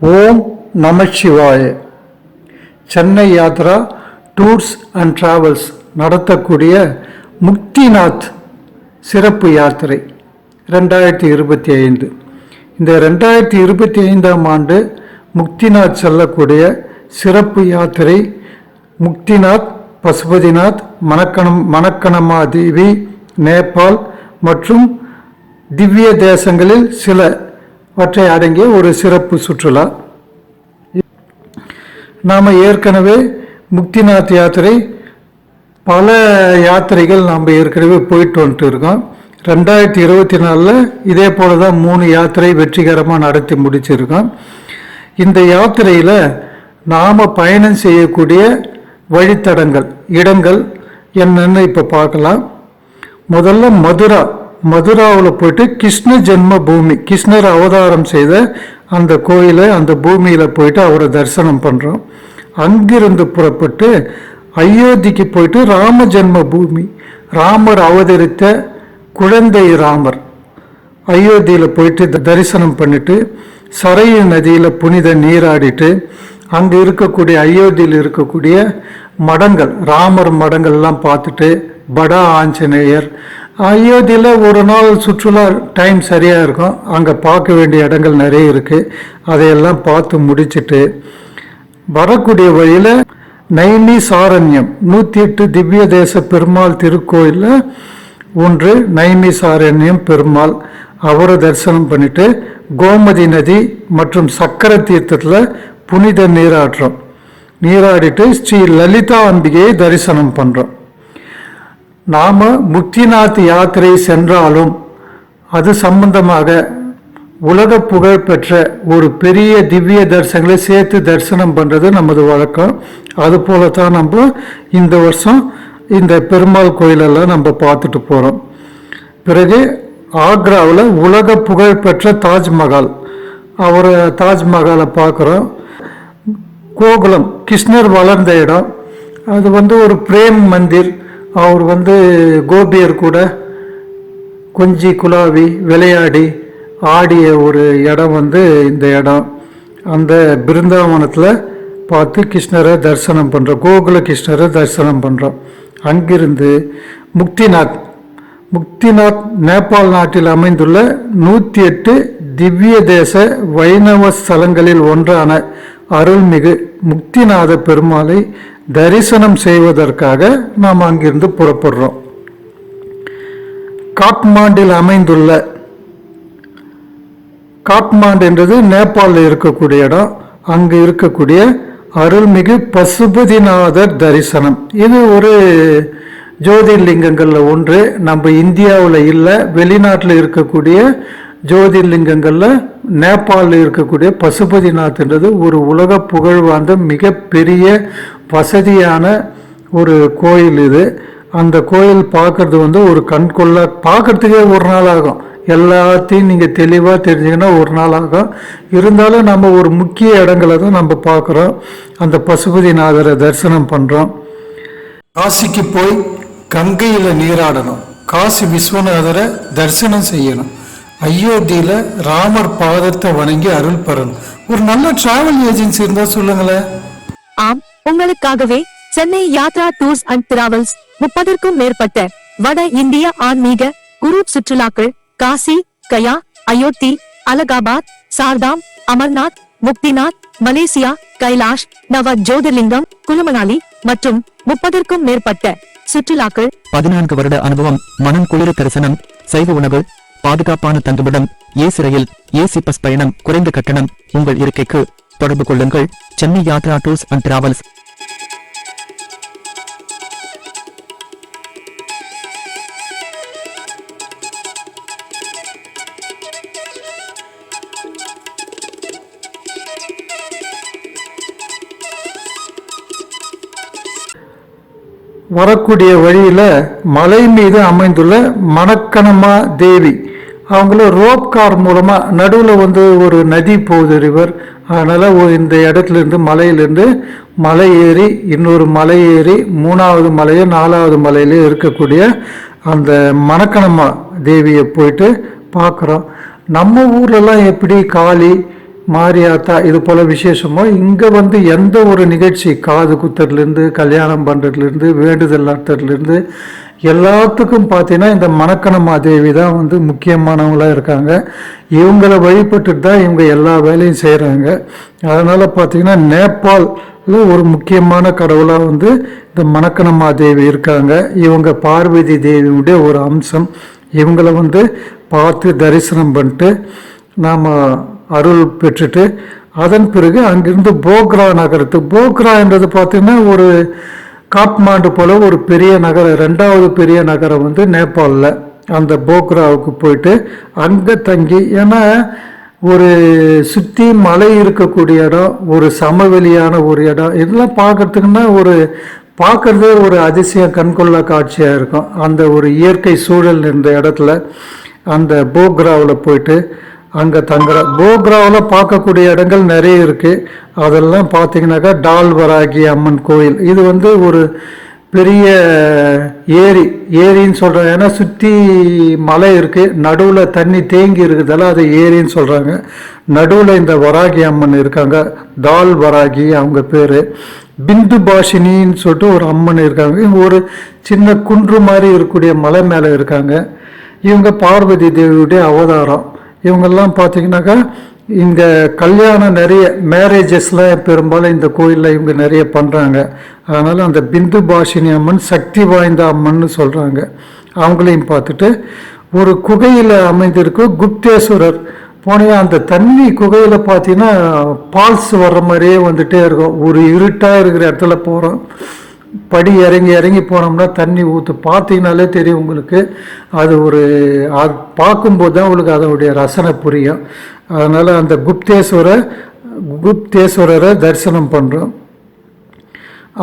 Om Namachivaya Chennai Yatra tours and travels நடத்தக்கூடிய முக்திநாத் சிறப்பு யாத்திரை ரெண்டாயிரத்தி இருபத்தி ஐந்து. இந்த ரெண்டாயிரத்தி இருபத்தி ஐந்தாம் ஆண்டு முக்திநாத் செல்லக்கூடிய சிறப்பு யாத்திரை முக்திநாத் பசுபதிநாத் மணக்கணம் மணக்கணமா தேவி நேபாள் மற்றும் திவ்ய தேசங்களில் சில சிலவற்றை அடங்கிய ஒரு சிறப்பு சுற்றுலா. நாம் ஏற்கனவே முக்திநாத் யாத்திரை பல யாத்திரைகள் நாம் ஏற்கனவே போயிட்டு வந்துட்டு இருக்கோம். ரெண்டாயிரத்தி இருபத்தி நாலில் இதே போல தான் மூணு யாத்திரை வெற்றிகரமாக நடத்தி முடிச்சிருக்கோம். இந்த யாத்திரையில் நாம் பயணம் செய்யக்கூடிய வழித்தடங்கள் இடங்கள் என்னென்னு இப்போ பார்க்கலாம். முதல்ல மதுரா மதுராவில் போயிட்டு கிருஷ்ண ஜென்ம பூமி கிருஷ்ணர் அவதாரம் செய்த அந்த கோயிலை அந்த பூமியில் போயிட்டு அவரை தரிசனம் பண்ணுறோம் அங்கிருந்து புறப்பட்டு அயோத்திக்கு போயிட்டு ராம ஜென்ம பூமி ராமர் அவதரித்த குழந்தை ராமர் அயோத்தியில் போயிட்டு தரிசனம் பண்ணிட்டு சரையு நதியில் புனித நீராடிட்டு அங்கே இருக்கக்கூடிய அயோத்தியில் இருக்கக்கூடிய மடங்கள் ராமர் மடங்கள்லாம் பார்த்துட்டு படா ஆஞ்சநேயர் அயோத்தியில் ஒரு நாள் சுற்றுலா டைம் சரியாக இருக்கும். அங்கே பார்க்க வேண்டிய இடங்கள் நிறைய இருக்குது அதையெல்லாம் பார்த்து முடிச்சுட்டு வரக்கூடிய வழியில் நைனி சாரண்யம் நூற்றி எட்டு திவ்ய தேச பெருமாள் திருக்கோயிலில் ஒன்று நைனி சாரண்யம் பெருமாள். அவரை தரிசனம் பண்ணிட்டு கோமதி நதி மற்றும் சக்கர தீர்த்தத்தில் புனித நீராட்டுறோம் நீராடிட்டு ஸ்ரீ லலிதா அம்பிகையை தரிசனம் பண்ணுறோம் நாம் முக்திநாத் யாத்திரை சென்றாலும் அது சம்பந்தமாக உலக புகழ் பெற்ற ஒரு பெரிய திவ்ய தரிசனங்களை சேர்த்து தரிசனம் பண்ணுறது நமது வழக்கம். அது போல தான் நம்ம இந்த வருஷம் இந்த பெருமாள் கோயிலெல்லாம் நம்ம பார்த்துட்டு போகிறோம் பிறகு ஆக்ராவில் உலக புகழ் பெற்ற தாஜ்மஹால். அவரை தாஜ்மஹாலை பார்க்குறோம். கோகுலம் கிருஷ்ணர் வளர்ந்த இடம். அது வந்து ஒரு பிரேம் மந்திர். அவர் வந்து கோபியர் கூட கொஞ்சி குலாவி விளையாடி ஆடிய ஒரு இடம் வந்து இந்த இடம். அந்த பிருந்தாவனத்தில் பார்த்து கிருஷ்ணரை தரிசனம் பண்ணுறோம் கோகுல கிருஷ்ணரை தரிசனம் பண்ணுறோம் அங்கிருந்து முக்திநாத் முக்திநாத் நேபாள் நாட்டில் அமைந்துள்ள நூற்றி எட்டு திவ்ய தேச வைணவ ஸ்தலங்களில் ஒன்றான அருள்மிகு முக்திநாத பெருமாளை தரிசனம் செய்வதற்காக நாம் அங்கிருந்து புறப்படுறோம். காட்மாண்டில் அமைந்துள்ள காட்மாண்ட் என்றது நேபாளில் இருக்கக்கூடிய இடம். அங்கு இருக்கக்கூடிய அருள்மிகு பசுபதிநாதர் தரிசனம். இது ஒரு ஜோதிர்லிங்கங்களில் ஒன்று. நம்ம இந்தியாவில் இல்லை வெளிநாட்டில் இருக்கக்கூடிய ஜோதிர்லிங்கங்களில் நேபாளில் இருக்கக்கூடிய பசுபதிநாத்ன்றது ஒரு உலக புகழ் வாய்ந்த மிகப்பெரிய வசதியான ஒரு கோயில் இது. அந்த கோயில் பார்க்கறது வந்து ஒரு கண்கொள்ளா பார்க்கறதுக்கே ஒரு நாள் ஆகும். எல்லாத்தையும் நீங்கள் தெளிவாக தெரிஞ்சிங்கன்னா ஒரு நாள் ஆகும். இருந்தாலும் நம்ம ஒரு முக்கிய இடங்களை தான் நம்ம பார்க்குறோம். அந்த பசுபதிநாதரை தரிசனம் பண்ணுறோம் காசிக்கு போய் கங்கையில் நீராடணும். காசி விஸ்வநாதரை தரிசனம் செய்யணும். அயோத்தியில் ராமர் பாதத்தை வணங்கி அருள் பெறணும். ஒரு நல்ல டிராவல் ஏஜென்சி இருந்தால் சொல்லுங்களேன். ஆம் உங்களுக்காகவே Chennai Yatra tours and travels முப்பதற்கும் மேற்பட்ட வட இந்திய ஆன்மீக குரூப் சுற்றுலாக்கள் காசி கயா அயோத்தி அலகாபாத் சார்தாம் அமர்நாத் முக்திநாத் மலேசியா கைலாஷ் நவ ஜோதிர்லிங்கம் குலுமணாலி மற்றும் முப்பதற்கும் மேற்பட்ட சுற்றுலாக்கள். பதினான்கு வருட அனுபவம் மனம் குளிர தரிசனம் சைவ உணவு பாதுகாப்பான தங்குமிடம் ஏசி ரயில் ஏசி பஸ் பயணம் குறைந்த கட்டணம் உங்கள் இருக்கைக்கு. தொடர்பு கொள்ளுங்கள். Chennai Yatra tours and travels. வரக்கூடிய வழியில் மலை மீது அமைந்துள்ள மணக்கணமா தேவி. அவங்கள ரோப் கார் மூலமாக நடுவில் வந்து ஒரு நதி போகுது ரிவர். அதனால் இந்த இடத்துல இருந்து மலையிலேருந்து மலை ஏறி இன்னொரு மலை ஏறி மூணாவது மலையோ நாலாவது மலையில இருக்கக்கூடிய அந்த மணக்கணம்மா தேவியை போயிட்டு பார்க்குறோம். நம்ம ஊர்லலாம் எப்படி காளி மாரியாத்தா இது போல் விசேஷமோ இங்கே வந்து எந்த ஒரு நிகழ்ச்சி காது குத்துறதுலேருந்து கல்யாணம் பண்ணுறதுலேருந்து வேண்டுதல் நடத்துறதுலேருந்து எல்லாத்துக்கும் பார்த்தீங்கன்னா இந்த மணக்கணம்மா தேவி தான் வந்து முக்கியமானவங்களாக இருக்காங்க. இவங்களை வழிபட்டுட்டு தான் இவங்க எல்லா வேலையும் செய்கிறாங்க அதனால் பார்த்தீங்கன்னா நேபாள் ஒரு முக்கியமான கடவுளாக வந்து இந்த மணக்கணம்மா தேவி இருக்காங்க. இவங்க பார்வதி தேவியுடைய ஒரு அம்சம். இவங்கள வந்து பார்த்து தரிசனம் பண்ணிட்டு நாம் அருள் பெற்றுட்டு அதன் பிறகு அங்கிருந்து போக்ரா நகரத்துக்கு போக்ரான்றது பார்த்தீங்கன்னா ஒரு காட்மாண்டு போல ஒரு பெரிய நகரம் ரெண்டாவது பெரிய நகரம் வந்து நேபாளில் அந்த போக்ராவுக்கு போயிட்டு அங்கே தங்கி. ஏன்னா ஒரு சுற்றி மலை இருக்கக்கூடிய இடம் ஒரு சமவெளியான ஒரு இடம். இதெல்லாம் பார்க்கறதுக்குன்னா ஒரு பார்க்கறதே ஒரு அதிசயம் கண்கொள்ளா காட்சியாக இருக்கும். அந்த ஒரு இயற்கை சூழல் இருந்த இடத்துல அந்த போக்ராவில் போயிட்டு அங்கே தங்குற போக்ராவில் பார்க்கக்கூடிய இடங்கள் நிறைய இருக்குது அதெல்லாம் பார்த்தீங்கன்னாக்கா டால்வராகி அம்மன் கோயில். இது வந்து ஒரு பெரிய ஏரி. ஏரின்னு சொல்கிறாங்க ஏன்னா சுற்றி மலை இருக்குது நடுவில் தண்ணி தேங்கி இருக்குதால அது ஏரின்னு சொல்கிறாங்க நடுவில் இந்த வராகி அம்மன் இருக்காங்க. தால் வராகி அவங்க பேர். பிந்து பாஷினின்னு சொல்லிட்டு ஒரு அம்மன் இருக்காங்க. இவங்க ஒரு சின்ன குன்று மாதிரி இருக்கக்கூடிய மலை மேலே இருக்காங்க. இவங்க பார்வதி தேவியுடைய அவதாரம். இவங்கெல்லாம் பார்த்தீங்கன்னாக்கா இங்கே கல்யாணம் நிறைய மேரேஜஸ்லாம் பெரும்பாலும் இந்த கோயிலில் இவங்க நிறைய பண்ணுறாங்க அதனால் அந்த பிந்து பாஷினி அம்மன் சக்தி வாய்ந்த அம்மன்னு சொல்கிறாங்க அவங்களையும் பார்த்துட்டு ஒரு குகையில் அமைந்திருக்கும் குப்தேஸ்வரர். போனே அந்த தண்ணி குகையில் பார்த்தீங்கன்னா பால்ஸ் வர்ற மாதிரியே வந்துகிட்டே இருக்கும். ஒரு இருட்டாக இருக்கிற இடத்துல போகிறோம் படி இறங்கி இறங்கி போனோம்னா தண்ணி ஊற்று பார்த்தீங்கனாலே தெரியும் உங்களுக்கு. அது ஒரு அது பார்க்கும்போது தான் உங்களுக்கு அதனுடைய ரசனை புரியும். அதனால் அந்த குப்தேஸ்வர குப்தேஸ்வரரை தரிசனம் பண்ணுறோம்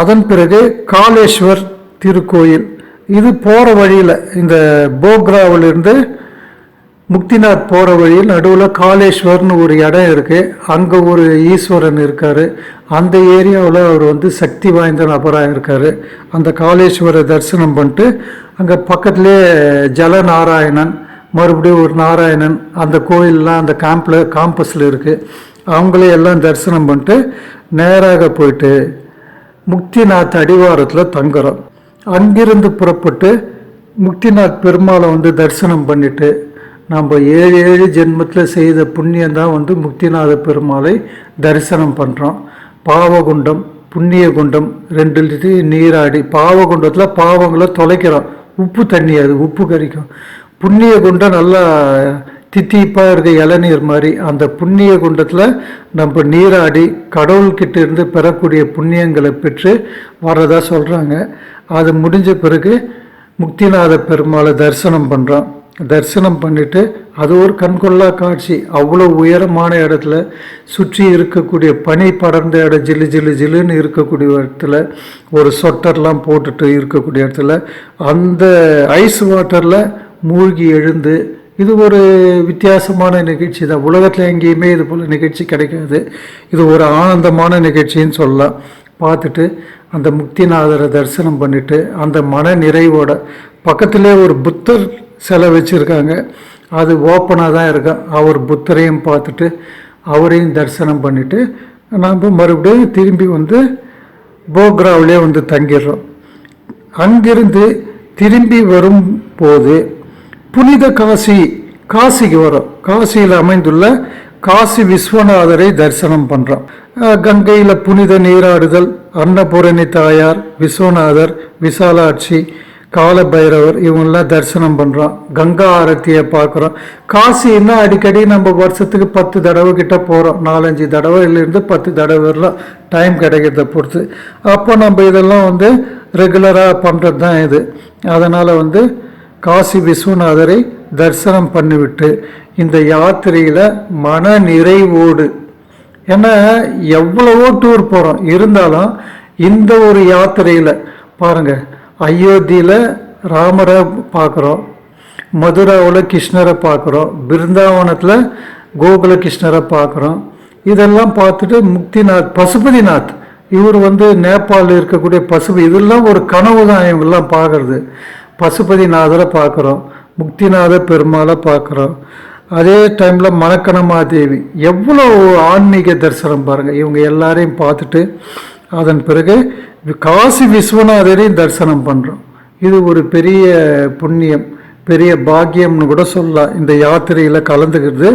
அதன் பிறகு காளேஸ்வர் திருக்கோயில். இது போகிற வழியில் இந்த போக்ராவிலிருந்து முக்திநாத் போகிற வழியில் நடுவில் காலேஸ்வர்னு ஒரு இடம் இருக்குது அங்கே ஒரு ஈஸ்வரன் இருக்கார். அந்த ஏரியாவில் அவர் வந்து சக்தி வாய்ந்த நபராக இருக்கார். அந்த காளேஸ்வரை தரிசனம் பண்ணிட்டு அங்கே பக்கத்துலேயே ஜலநாராயணன் மறுபடியும் ஒரு நாராயணன் அந்த கோயிலெலாம் அந்த கேம்பில் காம்பஸில் இருக்குது அவங்களே எல்லாம் தரிசனம் பண்ணிட்டு நேராக போயிட்டு முக்திநாத் அடிவாரத்தில் தங்குறோம் அங்கிருந்து புறப்பட்டு முக்திநாத் பெருமாளை வந்து தரிசனம் பண்ணிவிட்டு நம்ம ஏழு ஏழு ஜென்மத்தில் செய்த புண்ணியம் தான் வந்து முக்திநாத பெருமாளை தரிசனம் பண்ணுறோம் பாவகுண்டம் புண்ணிய குண்டம் ரெண்டு லிட்டர் நீராடி பாவகுண்டத்தில் பாவங்களை தொலைக்கிறோம். உப்பு தண்ணி அது உப்பு கறிக்கும் புண்ணிய குண்டம் நல்லா தித்திப்பாக இருக்க இளநீர் மாதிரி அந்த புண்ணிய குண்டத்தில் நம்ம நீராடி கடவுள்கிட்ட இருந்து பெறக்கூடிய புண்ணியங்களை பெற்று வர்றதா சொல்கிறாங்க அது முடிஞ்ச பிறகு முக்திநாத பெருமாளை தரிசனம் பண்ணுறோம் தரிசனம் பண்ணிட்டு அது ஒரு கண்கொள்ளா காட்சி. அவ்வளோ உயரமான இடத்துல சுற்றி இருக்கக்கூடிய பனி படர்ந்த இடம் ஜில்லு ஜில்லு ஜில்லுன்னு இருக்கக்கூடிய இடத்துல ஒரு சொட்டர்லாம் போட்டுட்டு இருக்கக்கூடிய இடத்துல அந்த ஐஸ் வாட்டரில் மூழ்கி எழுந்து இது ஒரு வித்தியாசமான நிகழ்ச்சி தான். உலகத்தில் எங்கேயுமே இது போல் நிகழ்ச்சி கிடைக்காது. இது ஒரு ஆனந்தமான நிகழ்ச்சின்னு சொல்லலாம். பார்த்துட்டு அந்த முக்திநாதரை தரிசனம் பண்ணிட்டு அந்த மன நிறைவோட பக்கத்திலே ஒரு புத்தர் சிலை வச்சுருக்காங்க அது ஓப்பனாக தான் இருக்கும் அவர் புத்தரையும் பார்த்துட்டு அவரையும் தரிசனம் பண்ணிவிட்டு நாம் மறுபடியும் திரும்பி வந்து போக்ராவிலே வந்து தங்கிடுறோம். அங்கிருந்து திரும்பி வரும்போது புனித காசி காசிக்கு வரும். காசியில் அமைந்துள்ள காசி விஸ்வநாதரை தரிசனம் பண்ணுறோம் கங்கையில் புனித நீராடுதல் அன்னபூரணி தாயார் விஸ்வநாதர் விசாலாட்சி காலபைரவர் இவங்கெல்லாம் தரிசனம் பண்ணுறோம் கங்கா ஆரத்தியை பார்க்குறோம் காசின்னா அடிக்கடி நம்ம வருஷத்துக்கு பத்து தடவை கிட்ட போகிறோம் நாலஞ்சு தடவையிலேருந்து பத்து தடவை வரலாம். டைம் கிடைக்கிறத பொறுத்து. அப்போ நம்ம இதெல்லாம் வந்து ரெகுலராக பண்ணுறது தான் இது. அதனால் வந்து காசி விஸ்வநாதரை தரிசனம் பண்ணிவிட்டு இந்த யாத்திரையில் மன நிறைவோடு. ஏன்னா எவ்வளவோ டூர் போகிறோம் இருந்தாலும் இந்த ஒரு யாத்திரையில் பாருங்கள் அயோத்தியில் ராமரை பார்க்குறோம் மதுராவில் கிருஷ்ணரை பார்க்குறோம் பிருந்தாவனத்தில் கோகுல கிருஷ்ணரை பார்க்குறோம். இதெல்லாம் பார்த்துட்டு முக்திநாத் பசுபதிநாத் இவர் வந்து நேபாளில் இருக்கக்கூடிய பசுபதி இதெல்லாம் ஒரு கனவு தான் இவங்கெல்லாம் பார்க்குறது. பசுபதிநாதரை பார்க்குறோம் முக்திநாத பெருமாளை பார்க்குறோம். அதே டைமில் மணக்கணமா தேவி எவ்வளோ ஆன்மீக தரிசனம் பாருங்கள் இவங்க எல்லாரையும் பார்த்துட்டு அதன் பிறகு காசி விஸ்வநாதரையும் தரிசனம் பண்ணுறோம் இது ஒரு பெரிய புண்ணியம் பெரிய பாக்கியம்னு கூட சொல்லலாம். இந்த யாத்திரையில் கலந்துக்கிறது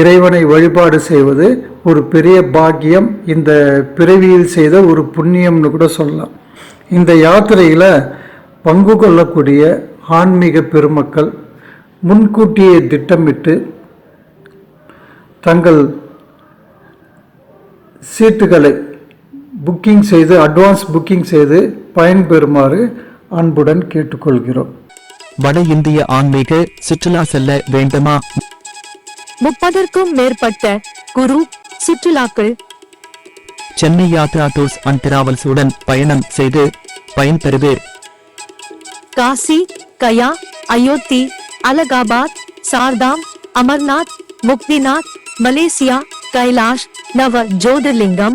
இறைவனை வழிபாடு செய்வது ஒரு பெரிய பாக்கியம் இந்த பிறவியில் செய்த ஒரு புண்ணியம்னு கூட சொல்லலாம். இந்த யாத்திரையில் பங்கு கொள்ளக்கூடிய ஆன்மீக பெருமக்கள் முன்கூட்டியே திட்டமிட்டு தங்கள் சீட்டுகளை புக்கிங் செய்து அட்வான்ஸ் புக்கிங் செய்து பயன்பெறுமாறு அன்புடன் கேட்டுக்கொள்கிறோம். வட இந்திய ஆன்மீக சுற்றுலா செல்ல வேண்டுமா? முப்பதற்கும் மேற்பட்ட குரு சுற்றுலாக்கள். Chennai Yatra tours and travels உடன் பயணம் செய்து பயன்பெறுவீர். காசி கயா அயோத்தி அலகாபாத் சார்தாம் அமர்நாத் முக்திநாத் மலேசியா கைலாஷ் நவ ஜோதிர்லிங்கம்.